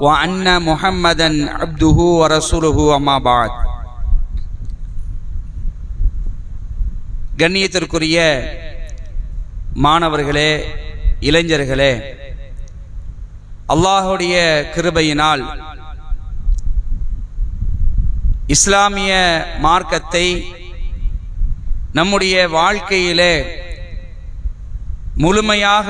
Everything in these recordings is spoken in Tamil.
وان محمدا عبده ورسوله اما بعد கண்ணியத்திற்குரிய மாணவர்களே இளைஞர்களே அல்லாஹுடைய கிருபையினால் இஸ்லாமிய மார்க்கத்தை நம்முடைய வாழ்க்கையிலே முழுமையாக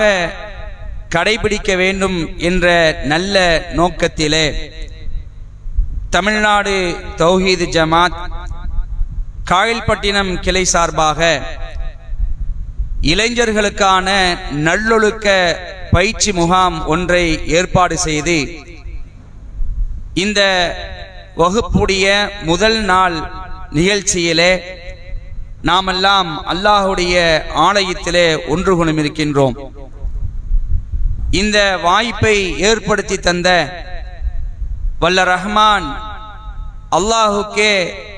கடைபிடிக்க வேண்டும் என்ற நல்ல நோக்கத்திலே தமிழ்நாடு தௌஹீது ஜமாத் காயல்பட்டினம் கிளை சார்பாக இளைஞர்களுக்கான நல்லொழுக்க பயிற்சி முகாம் ஒன்றை ஏற்பாடு செய்து இந்த வகுப்புடைய முதல் நாள் நிகழ்ச்சியிலே நாமெல்லாம் அல்லாஹுடைய ஆலயத்திலே ஒன்று குணமிருக்கின்றோம். இருக்கின்றோம் இந்த வாய்ப்பை ஏற்படுத்தி தந்த வல்ல ரஹ்மான் அல்லாஹுக்கே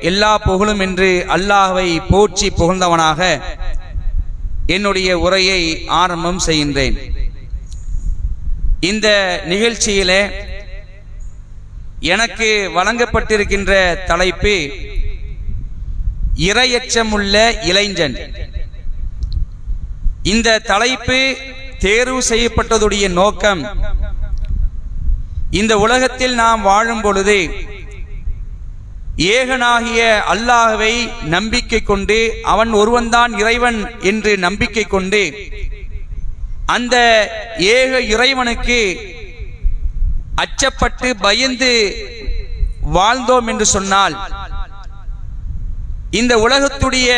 எல்லா புகழும் என்று அல்லாஹுவை போற்றி புகழ்ந்தவனாக என்னுடைய உரையை ஆரம்பம் செய்கின்றேன். இந்த நிகழ்ச்சியிலே எனக்கு வழங்கப்பட்டிருக்கின்ற தலைப்பு இரையச்சமுள்ள இளைஞன். இந்த தலைப்பு தேர்வு செய்யப்பட்டதுடைய நோக்கம் இந்த உலகத்தில் நாம் வாழும் பொழுது ஏகனாகிய அல்லாஹவை நம்பிக்கை கொண்டு அவன் ஒருவன்தான் இறைவன் என்று நம்பிக்கை கொண்டு அந்த ஏக இறைவனுக்கு அச்சப்பட்டு பயந்து வாழ்ந்தோம் என்று சொன்னால் இந்த உலகத்துடைய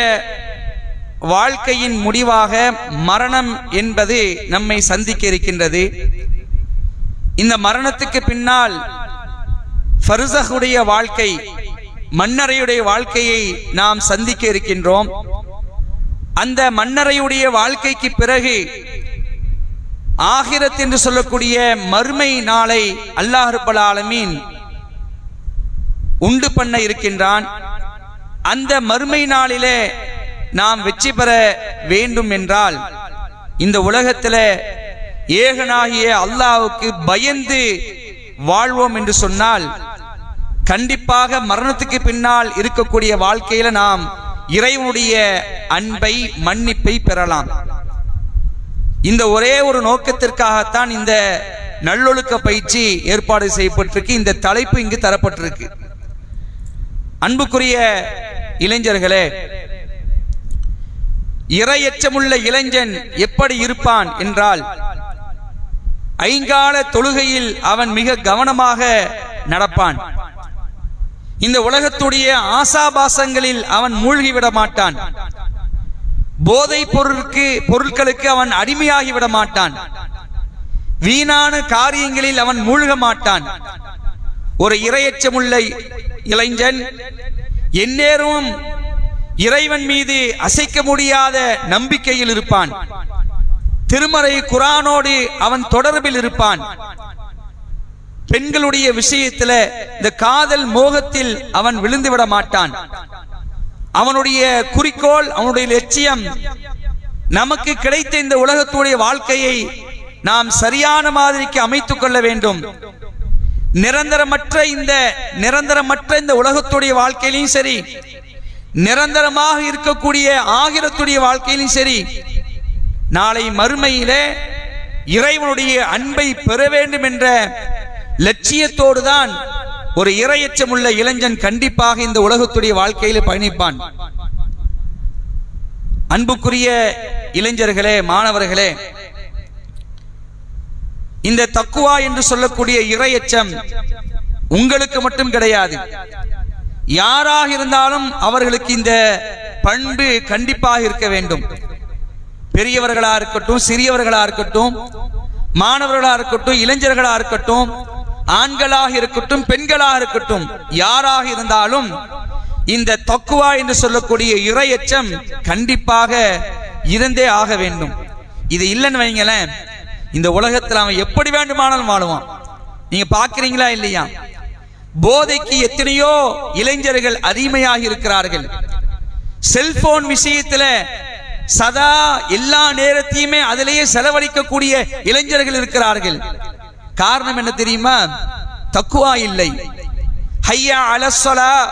வாழ்க்கையின் முடிவாக மரணம் என்பது நம்மை சந்திக்க இருக்கின்றது இந்த மரணத்துக்கு பின்னால் ஃபர்சகுடைய வாழ்க்கை மன்னரையுடைய வாழ்க்கையை நாம் சந்திக்க இருக்கின்றோம் அந்த மன்னரையுடைய வாழ்க்கைக்கு பிறகு ஆகிரத் என்று சொல்லக்கூடிய மறுமை நாளை அல்லாஹ் ஆலமீன் உண்டு பண்ண இருக்கின்றான். அந்த மறுமை நாளிலே நாம் வெற்றி பெற வேண்டும் என்றால் இந்த உலகத்தில் ஏகனாகிய அல்லாவுக்கு பயந்து வாழ்வோம் என்று சொன்னால் கண்டிப்பாக மரணத்துக்கு பின்னால் இருக்கக்கூடிய வாழ்க்கையில நாம் இறைவனுடைய அன்பை மன்னிப்பை பெறலாம். இந்த ஒரே ஒரு நோக்கத்திற்காகத்தான் இந்த நல்லொழுக்க பயிற்சி ஏற்பாடு செய்யப்பட்டிருக்கு. இந்த தலைப்பு இங்கு தரப்பட்டிருக்கு. அன்புக்குரிய இளைஞர்களே இறையச்சமுள்ள இளைஞன் எப்படி இருப்பான் என்றால் ஐங்கால தொழுகையில் அவன் மிக கவனமாக நடப்பான். இந்த உலகத்துடைய ஆசாபாசங்களில் அவன் மூழ்கிவிட மாட்டான். போதை பொருளுக்கு பொருட்களுக்கு அவன் அடிமையாகி விட மாட்டான். வீணான காரியங்களில் அவன் மூழ்க மாட்டான். ஒரு இரையச்சமுள்ள இளைஞன் எந்நேரமும் இறைவன் மீது அசைக்க முடியாத நம்பிக்கையில் இருப்பான். திருமறை குரானோடு அவன் தொடர்பில் இருப்பான். பெண்களுடைய விஷயத்துல இந்த காதல் மோகத்தில் அவன் விழுந்து விட மாட்டான். அவனுடைய குறிக்கோள் அவனுடைய லட்சியம் நமக்கு கிடைத்த இந்த உலகத்துடைய வாழ்க்கையை நாம் சரியான மாதிரிக்கு அமைத்துக் கொள்ள வேண்டும். நிரந்தரமற்ற இந்த நிரந்தரமற்ற இந்த உலகத்துடைய வாழ்க்கையிலும் சரி நிரந்தரமாக இருக்கக்கூடிய ஆகிரத்துடைய வாழ்க்கையிலும் சரி நாளை மறுமையிலே இறைவனுடைய அன்பை பெற வேண்டும் என்ற லட்சியத்தோடு தான் ஒரு இரையச்சமுள்ள இளைஞன் கண்டிப்பாக இந்த உலகத்துடைய வாழ்க்கையில பயணிப்பான். அன்புக்குரிய இளைஞர்களே மாணவர்களே இந்த தக்குவா என்று சொல்லக்கூடிய இரையச்சம் உங்களுக்கு மட்டும் கிடையாது. யாராக இருந்தாலும் அவர்களுக்கு இந்த பண்பு கண்டிப்பாக இருக்க வேண்டும். பெரியவர்களா இருக்கட்டும் சிறியவர்களா இருக்கட்டும் மாணவர்களா இருக்கட்டும் இளைஞர்களா இருக்கட்டும் ஆண்களாக இருக்கட்டும் பெண்களாக இருக்கட்டும் யாராக இருந்தாலும் இந்த தக்குவா என்று சொல்லக்கூடிய இரையச்சம் கண்டிப்பாக இருந்தே ஆக வேண்டும். இது இல்லைன்னு வைங்களேன். இந்த உலகத்தில் அவன் எப்படி வேண்டுமானாலும் வாழுவான். நீங்க பாக்குறீங்களா இல்லையா? போதைக்கு எத்தனையோ இளைஞர்கள் அடிமையாக இருக்கிறார்கள் செல்போன் விஷயத்துல சதா எல்லா நேரத்தையுமே அதிலேயே செலவழிக்கக்கூடிய இளைஞர்கள் இருக்கிறார்கள். காரணம் என்ன தெரியுமா? தக்குவா இல்லை. ஹையா அலசலா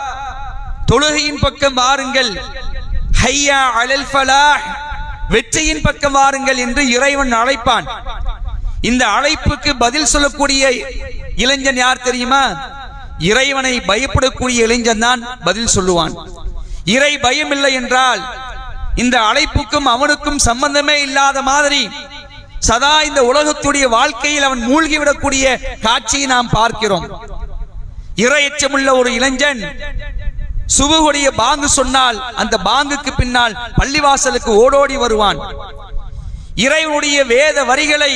தொழுகையின் பக்கம் வாருங்கள். ஹையா அலல் ஃபலாஹ். வெற்றியின் பக்கம் வாருங்கள் என்று இறைவன் அழைப்பான். இந்த அழைப்புக்கு பதில் சொல்லக்கூடிய இளைஞன் யார் தெரியுமா? இறைவனை பயப்படக்கூடிய இளைஞன் தான் பதில் சொல்லுவான். இறை பயம் இல்லை என்றால் இந்த அழைப்புக்கும் அவனுக்கும் சம்பந்தமே இல்லாத மாதிரி சதா இந்த உலகத்துடைய வாழ்க்கையில் அவன் மூழ்கிவிடக்கூடிய காட்சியை நாம் பார்க்கிறோம். இரையச்சமுள்ள ஒரு இளைஞன் சுபுடைய பாங்கு சொன்னால் அந்த பாங்குக்கு பின்னால் பள்ளிவாசலுக்கு ஓடோடி வருவான். இறைவனுடைய வேத வரிகளை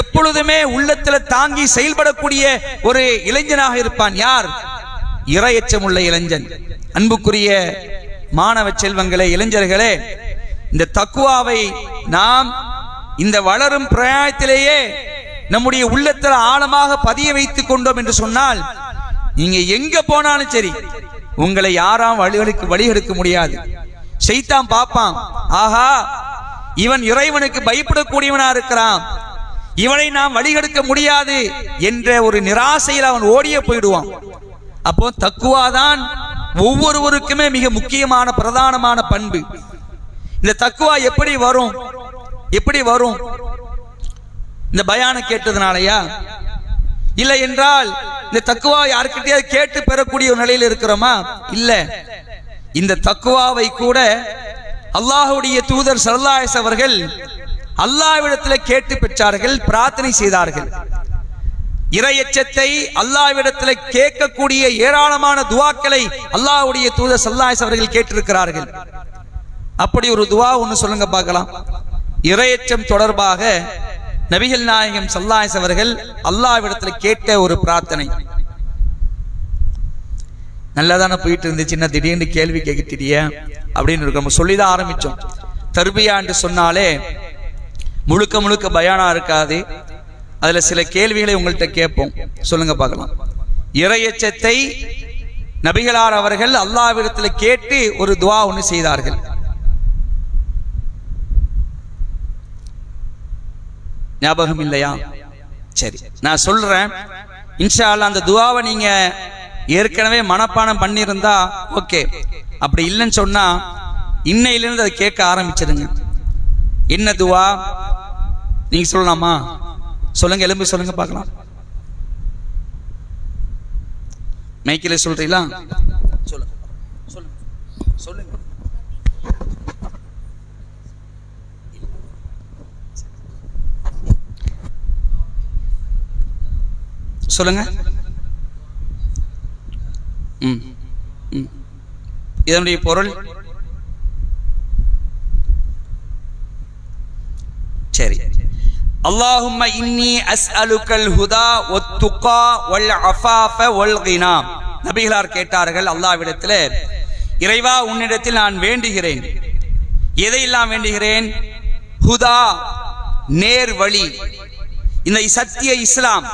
எப்பொழுதுமே உள்ளத்துல தாங்கி செயல்படக்கூடிய ஒரு இளைஞனாக இருப்பான் யார்? இரையச்சமுள்ள இளைஞன். அன்புக்குரிய மாணவ செல்வங்களே இளைஞர்களே இந்த தக்குவாவை நாம் இந்த வளரும் பிரயாணத்திலேயே நம்முடைய உள்ளத்தில் ஆழமாக பதிய வைத்துக் கொண்டோம் என்று சொன்னால் நீங்க எங்க போனாலும் சரி உங்களை யாராம் வழிகளுக்கு வழிகெடுக்க முடியாது. செய்தான் பார்ப்பான் ஆஹா இவன் இறைவனுக்கு பயப்படக்கூடியவனா இருக்கிறான். இவனை நாம் வழிகெடுக்க முடியாது என்ற ஒரு நிராசையில் அவன் ஓடியே போயிடுவான். அப்போ தக்குவாதான் ஒவ்வொருவருக்குமே மிக முக்கியமான பிரதானமான பண்பு. இந்த தக்குவா எப்படி வரும்? எப்படி வரும்? இந்த பயான கேட்டதுனாலயா? இல்லை என்றால் இந்த தக்குவா யாருக்கிட்டயாவது கேட்டு பெறக்கூடிய ஒரு நிலையில் இருக்கிறோமா? இல்ல. இந்த தக்குவாவை கூட அல்லாஹுடைய தூதர் சல்லாயஸ் அவர்கள் அல்லாவிடத்தில் கேட்டு பெற்றார்கள் பிரார்த்தனை செய்தார்கள். இரையச்சத்தை அல்லாவிடத்தில் கேட்கக்கூடிய ஏராளமான துவாக்களை அல்லாவுடைய தூதர் சல்லாஸ் அவர்கள் கேட்டிருக்கிறார்கள். அப்படி ஒரு துவா ஒன்று சொல்லுங்க பார்க்கலாம். இரையச்சம் தொடர்பாக நபிகள் நாயகம் சல்லாஸ் அவர்கள் அல்லாவிடத்தில் கேட்ட ஒரு பிரார்த்தனை. நல்லதானே போயிட்டு இருந்துச்சுன்னா திடீர்னு கேள்வி கேட்கிட்டிய அப்படின்னு இருக்கு நம்ம சொல்லிதான் ஆரம்பிச்சோம். தர்பியான்னு சொன்னாலே முழுக்க முழுக்க பயானா இருக்காது. அதுல சில கேள்விகளை உங்கள்கிட்ட கேட்போம். சொல்லுங்க பார்க்கலாம். இறையச்சத்தை நபிகளார் அவர்கள் அல்லாவிடத்தில் கேட்டு ஒரு துவா ஒன்று செய்தார்கள். ஞாபகம் இல்லையா? சரி நான் சொல்றேன். இன்ஷா அந்த துவாவை நீங்க ஏற்கனவே மனப்பானம் பண்ணியிருந்தா ஓகே. அப்படி இல்லைன்னு சொன்னா இன்னையிலிருந்து அதை கேட்க ஆரம்பிச்சிடுங்க என்ன துவா? நீங்க சொல்லலாமா? சொல்லுங்க எலும்பு சொல்லுங்க பார்க்கலாம். மைக்கில் சொல்றீங்களா? சொல்லுங்க. சொல்லுங்க. சொல்லுங்க. சொல்லுங்க. ம். இதனுடைய பொருள் சரி அல்லாஹும்ம இன்னி அஸ்அலுக்கல் ஹுதா ஒத்துகா வல் அஃபாஃப வல் கினா நபிகளார் கேட்டார்கள் அல்லாவிடத்தில் இறைவா உன்னிடத்தில் நான் வேண்டுகிறேன். எதையெல்லாம் வேண்டுகிறேன்? ஹுதா நேர் வழி இந்த சத்திய இஸ்லாம்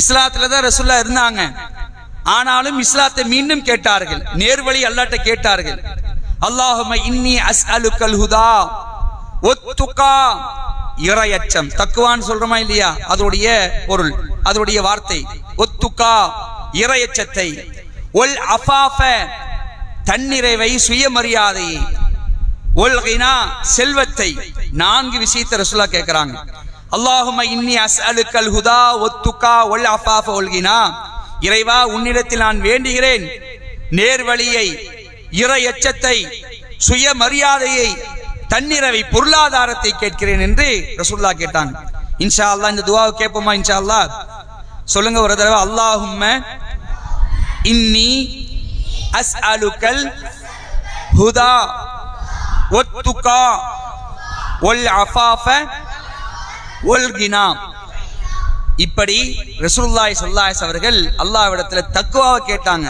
இஸ்லாத்துல தான் ரசுல்லா இருந்தாங்க. ஆனாலும் இஸ்லாத்தை மீண்டும் கேட்டார்கள். நேர்வழி அல்லாட்ட கேட்டார்கள். அல்லாஹும இன்னி அஸ் அலுக்கல் ஹுதா ஒத்துக்கா இறையச்சம். தக்குவான்னு சொல்றோமா இல்லையா? அதோடைய பொருள் அதோடைய வார்த்தை. ஒத்துக்கா இறையச்சத்தை. ஒல் அஃபாஃப தன்னிறைவை சுயமரியாதையை ஒல்கினா செல்வத்தை. நான்கு விஷயத்தை ரசுல்லா கேட்கிறாங்க அல்லாஹும இன்னி அஸ்அலுக்கல் ஹுதா ஒத்துக்கா ஒல் அஃபாஃப ஒல்கினா இறைவா உன்னிடத்தில் நான் வேண்டுகிறேன். நேர்வழியை இறை எச்சத்தை சுயமரியாதையை தன்னிறவை பொருளாதாரத்தை கேட்கிறேன் என்று ரசூல்லா கேட்டாங்க. இன்ஷா அல்லா இந்த துவாவை கேட்போமா? இன்ஷா அல்லாஹ் சொல்லுங்க ஒரு தடவை. அல்லாஹும்ம இன்னி அஸ் அலுக்கல் ஹுதா ஒத்துகா ஒல் அஃபாஃப ஒல் கினா. இப்படி ரசூல்லாய் ஸல்லல்லாஹு அவர்கள் அல்லாவிடத்துல தக்குவாவை கேட்டாங்க.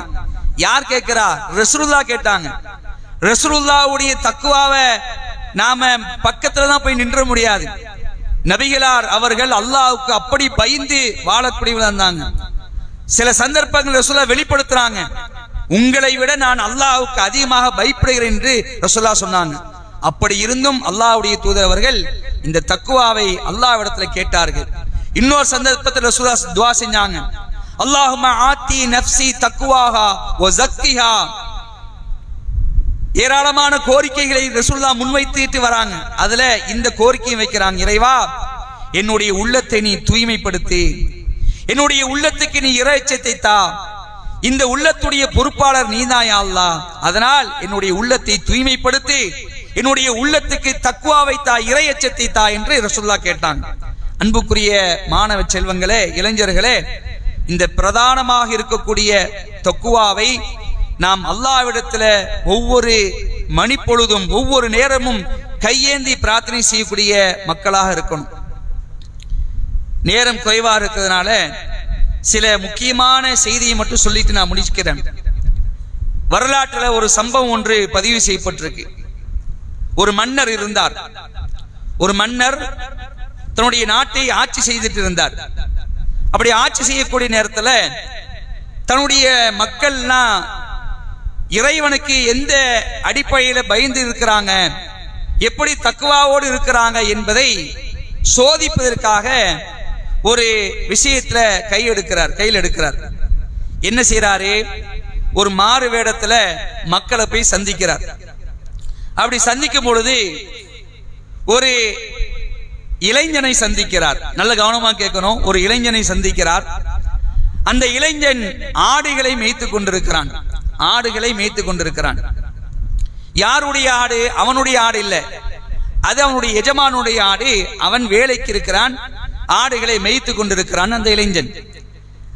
யார் கேட்கிறா? ரசூல்லா கேட்டாங்க. ரசூல்லாவுடைய தக்குவாவை நாம பக்கத்துல தான் போய் நின்ற முடியாது. நபிகளார் அவர்கள் அல்லாவுக்கு அப்படி பயந்து வாழக்கூடியவங்க இருந்தாங்க சில சந்தர்ப்பங்கள் ரசூலா வெளிப்படுத்துறாங்க. உங்களை விட நான் அல்லாவுக்கு அதிகமாக பயப்படுகிறேன் என்று ரசூலா சொன்னாங்க. அப்படி இருந்தும் அல்லாஹ்வுடைய தூதர் அவர்கள் இந்த தக்குவாவை அல்லாவிடத்துல கேட்டார்கள். இன்னொரு சந்தர்ப்பத்தில் ரசூலா துவா செஞ்சாங்க. அல்லாஹுமா ஆத்தி நஃப்சி தக்குவாஹா ஓ ஜக்கிஹா. ஏராளமான கோரிக்கைகளை ரசுல்லா முன்வைத்துட்டு வராங்க. அதுல இந்த கோரிக்கையை வைக்கிறாங்க இறைவா என்னுடைய உள்ளத்தை நீ தூய்மைப்படுத்தி. என்னுடைய உள்ளத்துக்கு நீ இறைச்சத்தை தா. இந்த உள்ளத்துடைய பொறுப்பாளர் நீதாயா அல்லா அதனால் என்னுடைய உள்ளத்தை தூய்மைப்படுத்தி. என்னுடைய உள்ளத்துக்கு தக்குவாவை தா இறையச்சத்தை தா என்று ரசுல்லா கேட்டாங்க. அன்புக்குரிய மாணவ செல்வங்களே இளைஞர்களே இந்த பிரதானமாக இருக்கக்கூடிய தக்குவாவை நாம் அல்லாவிடத்துல ஒவ்வொரு மணிப்பொழுதும் ஒவ்வொரு நேரமும் கையேந்தி பிரார்த்தனை செய்யக்கூடிய மக்களாக இருக்கணும். நேரம் குறைவா இருக்கிறதுனால சில முக்கியமான செய்தியை மட்டும் சொல்லிட்டு நான் முடிச்சுக்கிறேன். வரலாற்றுல ஒரு சம்பவம் ஒன்று பதிவு செய்யப்பட்டிருக்கு. ஒரு மன்னர் இருந்தார். ஒரு மன்னர் தன்னுடைய நாட்டை ஆட்சி செய்துட்டு இருந்தார். அப்படி ஆட்சி செய்யக்கூடிய நேரத்துல தன்னுடைய மக்கள்லாம் இறைவனுக்கு எந்த அடிப்படையில பயந்து இருக்கிறாங்க? எப்படி தக்குவாவோடு இருக்கிறாங்க என்பதை சோதிப்பதற்காக ஒரு விஷயத்துல கை எடுக்கிறார் கையில் எடுக்கிறார். என்ன செய்யறாரு ஒரு மாறு வேடத்துல மக்களை போய் சந்திக்கிறார். அப்படி சந்திக்கும் பொழுது ஒரு இளைஞனை சந்திக்கிறார். நல்ல கவனமா கேட்கணும். ஒரு இளைஞனை சந்திக்கிறார். அந்த இளைஞன் ஆடுகளை மேய்த்து கொண்டிருக்கிறான். ஆடுகளை மேய்த்து கொண்டிருக்கிறான். யாருடைய ஆடு? அவனுடைய ஆடு இல்ல. அது அவனுடைய எஜமானுடைய ஆடு. அவன் வேலைக்கு இருக்கிறான். ஆடுகளை மேய்த்து கொண்டிருக்கிறான் அந்த இளைஞன்.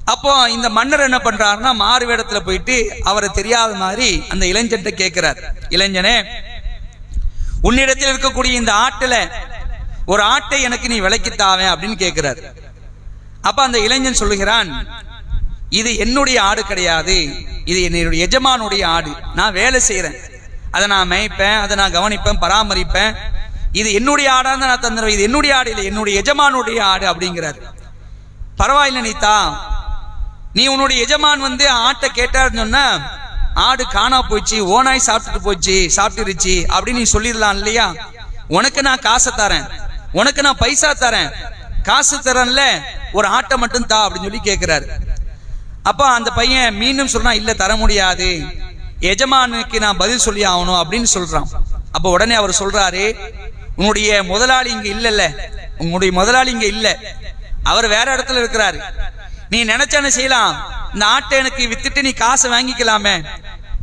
அப்போ இந்த மன்னர் என்ன பண்றாருன்னா மாறு வேடத்துல போயிட்டு அவரை தெரியாத மாதிரி அந்த இளைஞன்ட்ட கேட்கிறார். இளைஞனே உன்னிடத்தில் இருக்கக்கூடிய இந்த ஆட்டுல ஒரு ஆட்டை எனக்கு நீ விலைக்கித்தாவேன் அப்படின்னு கேட்கிறார். அப்ப அந்த இளைஞன் சொல்லுகிறான் இது என்னுடைய ஆடு கிடையாது. இது என்னுடைய எஜமானுடைய ஆடு. நான் வேலை செய்கிறேன் அதை நான் மேய்ப்பேன் அதை நான் கவனிப்பேன் பராமரிப்பேன். இது என்னுடைய ஆடாக தான் நான் தந்துடுவேன் இது என்னுடைய ஆடு இல்லை என்னுடைய எஜமானுடைய ஆடு அப்படிங்கிறார். பரவாயில்ல நீதா நீ உன்னுடைய எஜமான் வந்து ஆட்டை கேட்டாருன்னு சொன்னா ஆடு காணா போச்சு ஓனாய் சாப்பிட்டுட்டு போச்சு சாப்பிட்டுருச்சு அப்படின்னு நீ சொல்லிடலாம் இல்லையா? உனக்கு நான் காசை தரேன். உனக்கு நான் பைசா தரேன். காசு தரேன்ல ஒரு ஆட்டை மட்டும் தா அப்படின்னு சொல்லி கேட்கிறாரு அப்போ அந்த பையன் மீண்டும் சொல்றான் இல்லை தர முடியாது. எஜமானுக்கு நான் பதில் சொல்லி ஆகணும் அப்படின்னு சொல்றான். அப்போ உடனே அவர் சொல்றாரு உன்னுடைய முதலாளி இங்க இல்லைல்ல. உன்னுடைய முதலாளி இங்க இல்லை. அவர் வேற இடத்துல இருக்கிறாரு. நீ நினைச்சானு செய்யலாம். இந்த ஆட்டை எனக்கு வித்துட்டு நீ காசை வாங்கிக்கலாமே.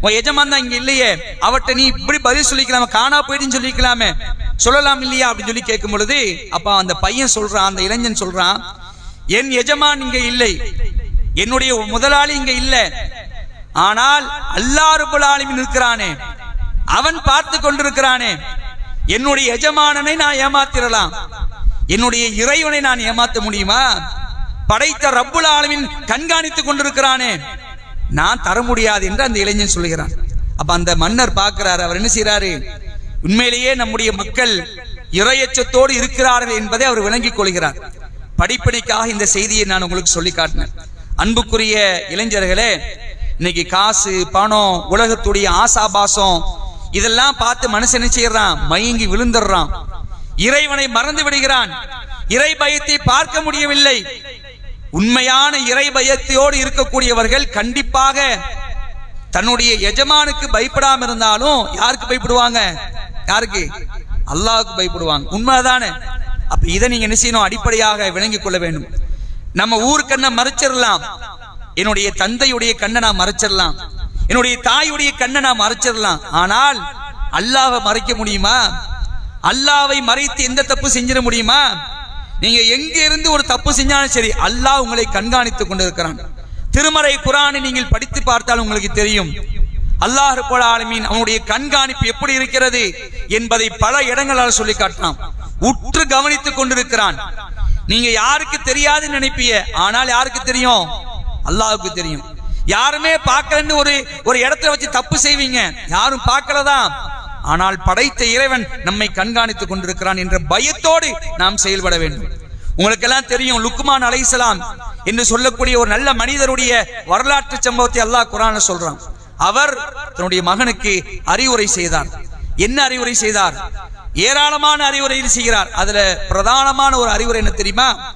உன் எஜமான் தான் இங்க இல்லையே. அவட்ட நீ இப்படி பதில் சொல்லிக்கலாமே. காணா போயிட்டுன்னு சொல்லிக்கலாமே. சொல்லலாம் இல்லையா? அப்படின்னு சொல்லி கேட்கும் பொழுது அப்ப அந்த பையன் சொல்றான் அந்த இளைஞன் சொல்றான் என் எஜமான் இங்க இல்லை. என்னுடைய முதலாளி இங்க இல்ல. ஆனால் அல்லாஹ் ரப்பல் ஆலமீன் இருக்கிறானே. அவன் பார்த்து கொண்டிருக்கிறானே. என்னுடைய எஜமானனை நான் ஏமாத்திரலாம். என்னுடைய இறைவனை நான் ஏமாத்த முடியுமா? படைத்த ரப்புல் ஆலமீன் கண்காணித்துக் கொண்டிருக்கிறானே. நான் தர முடியாது என்று அந்த இளைஞன் சொல்லுகிறான். அப்ப அந்த மன்னர் பார்க்கிறார் அவர் என்ன செய்யறாரு உண்மையிலேயே நம்முடைய மக்கள் இறையச்சத்தோடு இருக்கிறார்கள் என்பதை அவர் விளங்கிக் கொள்கிறார். படிப்படிக்காக இந்த செய்தியை நான் உங்களுக்கு சொல்லி காட்டினேன் அன்புக்குரிய இளைஞர்களே இன்னைக்கு காசு பணம் உலகத்துடைய ஆசாபாசம் இதெல்லாம் பார்த்து மனுஷன் என்ன செய்யறான்? மயங்கி விழுந்துடுறான். இறைவனை மறந்து விடுகிறான். இறை பயத்தை பார்க்க முடியவில்லை. உண்மையான இறை பயத்தோடு இருக்கக்கூடியவர்கள் கண்டிப்பாக தன்னுடைய எஜமானுக்கு பயப்படாம இருந்தாலும் யாருக்கு பயப்படுவாங்க? யாருக்கு? அல்லாவுக்கு பயப்படுவாங்க. உண்மைதானே? அப்ப இதை நீங்க என்ன செய்யணும்? அடிப்படையாக விளங்கிக் கொள்ள வேண்டும். நம்ம ஊர் கண்ணை மறைச்சிடலாம். என்னுடைய தந்தையுடைய கண்ணை நான் மறைச்சிடலாம். என்னுடைய தாயுடைய கண்ணை நான் மறைச்சிடலாம். ஆனால் அல்லாவை மறைக்க முடியுமா? அல்லாவை மறைத்து எந்த தப்பு செஞ்சிட முடியுமா? நீங்க எங்க இருந்து ஒரு தப்பு செஞ்சாலும் சரி அல்லாஹ் உங்களை கண்காணித்துக் கொண்டிருக்கிறான். திருமறை குரானை நீங்கள் படித்து பார்த்தால் உங்களுக்கு தெரியும். அல்லாஹ் ஆலமீன் அவனுடைய கண்காணிப்பு எப்படி இருக்கிறது என்பதை பல இடங்களால் சொல்லி காட்டினான். உற்று கவனித்துக் கொண்டிருக்கிறான். நீங்க யாருக்கு தெரியாதுன்னு நினைப்பீங்க. ஆனால் யாருக்கு தெரியும்? அல்லாவுக்கு தெரியும். யாருமே பார்க்கலன்னு ஒரு ஒரு இடத்துல வச்சு தப்பு செய்வீங்க. யாரும் பார்க்கலதான் ஆனால் படைத்த இறைவன் நம்மை கண்காணித்துக் கொண்டிருக்கிறான் என்ற பயத்தோடு நாம் செயல்பட வேண்டும். உங்களுக்கெல்லாம் தெரியும் லுக்மான் அலைசலாம் என்று சொல்லக்கூடிய ஒரு நல்ல மனிதருடைய வரலாற்று சம்பவத்தை அல்லாஹ் குரான சொல்றான். அவர் தன்னுடைய மகனுக்கு அறிவுரை செய்தார். என்ன அறிவுரை செய்தார்? ஏராளமான அறிவுரை செய்கிறார். அதுல பிரதானமான ஒரு அறிவுரை என்ன தெரியுமா?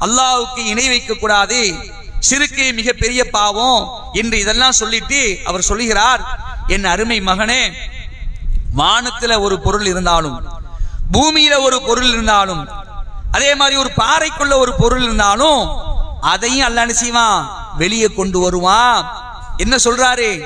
அல்லாவுக்கு இணை வைக்க கூடாது. சிறுக்கு மிக பெரிய பாவம் என்று இதெல்லாம் சொல்லிட்டு அவர் சொல்லுகிறார். என் அருமை மகனே வானத்துல ஒரு பொருள் இருந்தாலும் பூமியில ஒரு பொருள் இருந்தாலும் அதே மாதிரி ஒரு பாறைக்குள்ள ஒரு பொருள் இருந்தாலும் அதையும் அல்லாஹ் செய்வான்? வெளியே கொண்டு வருவான். என்ன சொல்றாரு?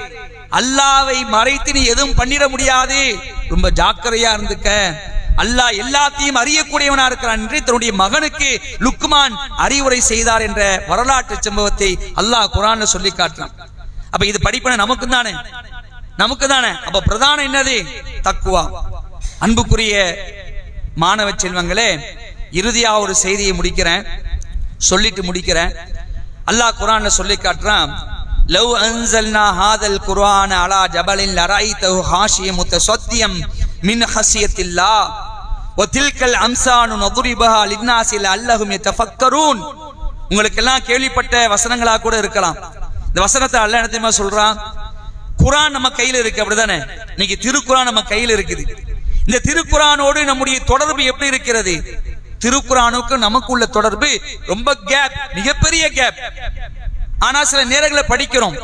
அல்லாவை மறைத்து நீ எதுவும் பண்ணிட முடியாது. ரொம்ப ஜாக்கிரதையா இருந்துக்க. அல்லாஹ் எல்லாத்தையும் அறியக்கூடியவனா இருக்கிறான் என்று தன்னுடைய மகனுக்கு லுக்மான் அறிவுரை செய்தார் என்ற வரலாற்று சம்பவத்தை அல்லாஹ் குரான் சொல்லி காட்டுறான். அப்ப இது படிப்பன நமக்கு தானே? நமக்கு தானே? அப்ப பிரதானம் என்னது? தக்குவா. அன்புக்குரிய மாணவ செல்வங்களே இறுதியா ஒரு செய்தியை முடிக்கிறேன். சொல்லிட்டு முடிக்கிறேன். அல்லாஹ் குரான் சொல்லி காட்டுறான். லவ் அன்சல்னா ஹாதல் குர்ஆன அலா ஜபலின் லரைதஹு ஹாஷிய முத்தசத்தியம் மின் ஹசியத்தில்லா. வதில்கல் அம்சானு நதுரிபஹா லின்னாஸில் அல்லஹும் யதஃபக்கரூன். உங்களுக்கு எல்லாம் கேள்விப்பட்ட வசனங்களா கூட இருக்கலாம். இந்த வசனத்தை அல்லாஹ் என்ன தெரியுமா சொல்றான்? குரான் நம்ம கையில இருக்கு அப்படிதானே? இன்னைக்கு திருக்குரான் நம்ம கையில இருக்குது. இந்த திருக்குரானோடு நம்முடைய தொடர்பு எப்படி இருக்கிறது? திருக்குரானுக்கு நமக்குள்ள தொடர்பு ரொம்ப கேப் மிகப்பெரிய கேப் ஆனா சில நேரங்களை படிக்கிறோம்.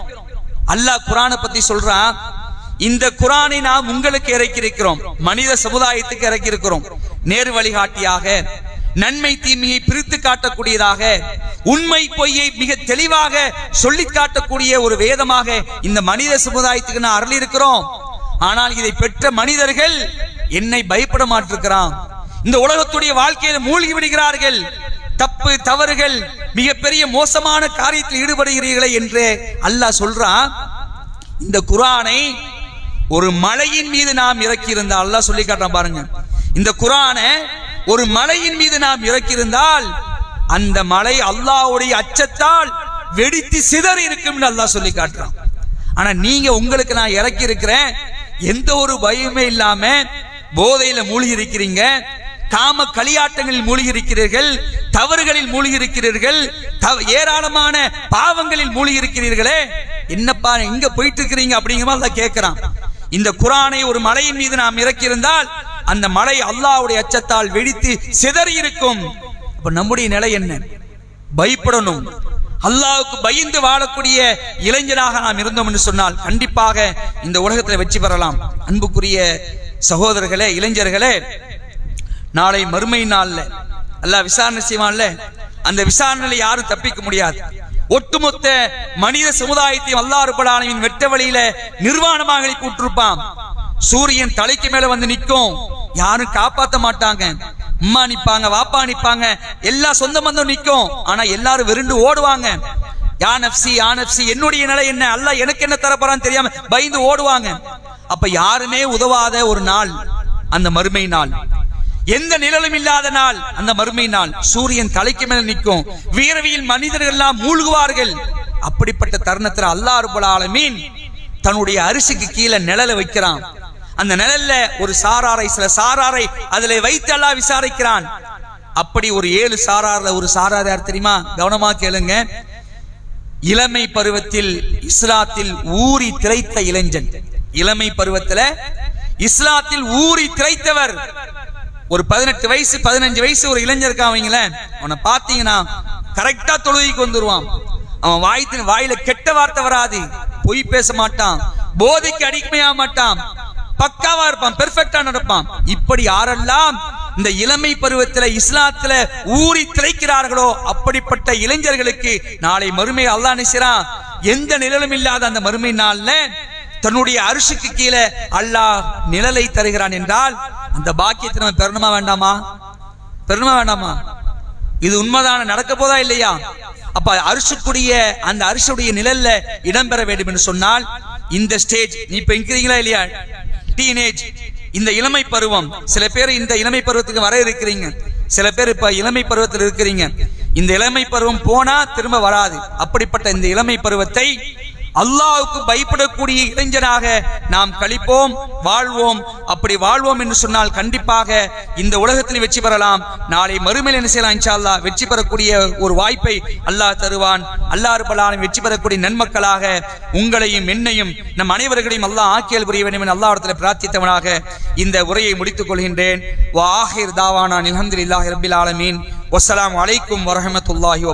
அல்லாஹ் குரானை பத்தி சொல்றான் இந்த குரானை நாம் உங்களுக்கு இறக்கி இருக்கிறோம் மனித சமுதாயத்துக்கு இறக்கி இருக்கிறோம் நேர் வழிகாட்டியாக நன்மை தீமையை பிரித்து காட்டக்கூடியதாக உண்மை பொய்யை மிக தெளிவாக சொல்லி காட்டக்கூடிய ஒரு வேதமாக இந்த மனித சமுதாயத்துக்கு நான் அருளி இருக்கிறோம் ஆனால் இதை பெற்ற மனிதர்கள் என்னை பயப்பட மாட்டிருக்கிறான். இந்த உலகத்துடைய வாழ்க்கையில மூழ்கி விடுகிறார்கள். தப்பு தவறுகள் மிகப்பெரிய மோசமான காரியத்தில் ஈடுபடுகிறீர்களே என்று அல்லாஹ் சொல்றான். இந்த குரானை ஒரு மலையின் மீது நாம் இறக்கி இருந்தால் அல்லாஹ் சொல்லி காட்டுறான் பாருங்க. இந்த குரானை ஒரு மலையின் மீது நாம் இறக்கியிருந்தால் அந்த மலை அல்லாஹ்வுடைய அச்சத்தால் வெடித்து சிதறி இருக்கும்னு அல்லாஹ் சொல்லி காட்டுறான். ஆனா நீங்க உங்களுக்கு நான் இறக்கி இருக்கிறேன் எந்த ஒரு பயமே இல்லாம போதையில மூழ்கி இருக்கிறீங்க காம களியாட்டங்களில் மூழ்கி இருக்கிறீர்கள் தவறுகளில் மூழ்கி இருக்கிறீர்கள் தவ- ஏராளமான பாவங்களில் மூழ்கி இருக்கிறீர்களே என்னப்பா எங்க போயிட்டு இருக்கிறீங்க அப்படிங்கிற மாதிரி கேட்கிறான் இந்த குரானை ஒரு மலையின் மீது நாம் இறக்கியிருந்தால் அந்த மலை அல்லாவுடைய அச்சத்தால் வெடித்து சிதறி இருக்கும் அப்ப நம்முடைய நிலை என்ன? பயப்படணும். அல்லாவுக்கு பயந்து வாழக்கூடிய இளைஞராக நாம் இருந்தோம் என்று சொன்னால் கண்டிப்பாக இந்த உலகத்தில் வெற்றி பெறலாம். அன்புக்குரிய சகோதரர்களே இளைஞர்களே நாளை மறுமை நாள்ல. அல்லாஹ் விசாரணை செய்வான்ல. அந்த விசாரணையில யாரும் தப்பிக்க முடியாது. ஒட்டுமொத்த மனித சமுதாயத்தையும் அல்லாஹ் ரப்பல் வெட்ட வழியில நிர்வாணமாக கூட்டிருப்பான் சூரியன் தலைக்கு மேல வந்து நிற்கும். யாரும் காப்பாத்த மாட்டாங்க. அம்மா நிப்பாங்க வாப்பா நிப்பாங்க எல்லா சொந்த பந்தம் நிற்கும். ஆனா எல்லாரும் விருண்டு ஓடுவாங்க. யானப்சி யானப்சி என்னுடைய நிலை என்ன? அல்ல எனக்கு என்ன தரப்போறான்னு தெரியாம பயந்து ஓடுவாங்க. அப்ப யாருமே உதவாத ஒரு நாள் அந்த மறுமை நாள். எந்த நிழலும் இல்லாத நாள். அந்த மறுமை நாள். சூரியன் தலைக்கு மேல நிற்கும். வீரவியில் மனிதர்கள் எல்லாம் மூழ்குவார்கள். அப்படிப்பட்ட தருணத்துல அல்லாஹ் ரப்பல் ஆலமீன் தன்னுடைய அரிசிக்கு கீழே நிழலை வைக்கிறான். அந்த நிழல்ல ஒரு சாராரை சில சாராரை அதுல வைத்து அல்லாஹ் விசாரிக்கிறான். அப்படி ஒரு ஏழு சாரார்ல ஒரு சாரார் யார் தெரியுமா? கவனமா கேளுங்க. இளமை பருவத்தில் இஸ்லாத்தில் ஊறி திரைத்த இளைஞன். இளமை பருவத்துல இஸ்லாத்தில் ஊறி திளைத்தவர் ஒரு பதினெட்டு வயசு பதினஞ்சு வயசு ஒரு இளைஞருக்கா அவங்களேன் அவனை பாத்தீங்கன்னா கரெக்டா தொழுகைக்கு வந்துருவான். அவன் வாயத்தின் வாயில கெட்ட வார்த்தை வராது. பொய் பேச மாட்டான். போதைக்கு அடிமையாக மாட்டான். பக்காவா இருப்பான் பெர்ஃபெக்டா நடப்பான். இப்படி யாரெல்லாம் இந்த இளமை பருவத்துல இஸ்லாத்துல ஊறி திளைக்கிறார்களோ அப்படிப்பட்ட இளைஞர்களுக்கு நாளை மறுமை அல்லா நினைச்சான் எந்த நிழலும் இல்லாத அந்த மறுமை நாள்ல தன்னுடைய அரிசிக்கு கீழே அல்லாஹ் நிழலை தருகிறான் என்றால் அந்த பாக்கியத்தை நம்ம பெறணுமா வேண்டாமா? பெறணுமா வேண்டாமா? இது உண்மைதான. நடக்க போதா இல்லையா? அப்ப அரிசுக்குரிய அந்த அரிசுடைய நிழல்ல இடம்பெற வேண்டும் என்று சொன்னால் இந்த ஸ்டேஜ் நீ இப்ப இருக்கிறீங்களா இல்லையா? டீனேஜ் இந்த இளமை பருவம். சில பேர் இந்த இளமை பருவத்துக்கு வர இருக்கிறீங்க. சில பேர் இப்ப இளமை பருவத்தில் இருக்கிறீங்க. இந்த இளமை பருவம் போனா திரும்ப வராது. அப்படிப்பட்ட இந்த இளமை பருவத்தை அல்லாவுக்கு பயப்படக்கூடிய இளைஞனாக நாம் கழிப்போம் வாழ்வோம். அப்படி வாழ்வோம் என்று சொன்னால் கண்டிப்பாக இந்த உலகத்தில் வெற்றி பெறலாம். நாளை மறுமையில் என்ன செய்யலாம்? வெற்றி பெறக்கூடிய ஒரு வாய்ப்பை அல்லாஹ் தருவான். அல்லாஹ் ரப்பலாலும் வெற்றி பெறக்கூடிய நன்மக்களாக உங்களையும் என்னையும் நம் அனைவர்களையும் அல்லாஹ் ஆக்கியல் புரிய வேண்டும் என அல்லாஹிடத்தில் பிரார்த்தித்தவனாக இந்த உரையை முடித்துக் கொள்கின்றேன். வாஹிர் தாவானா தாவானா இல்லாஹி ரபில் ஆலமீன். வசலாம் அலைக்கும் வரஹமத்துல்லாஹி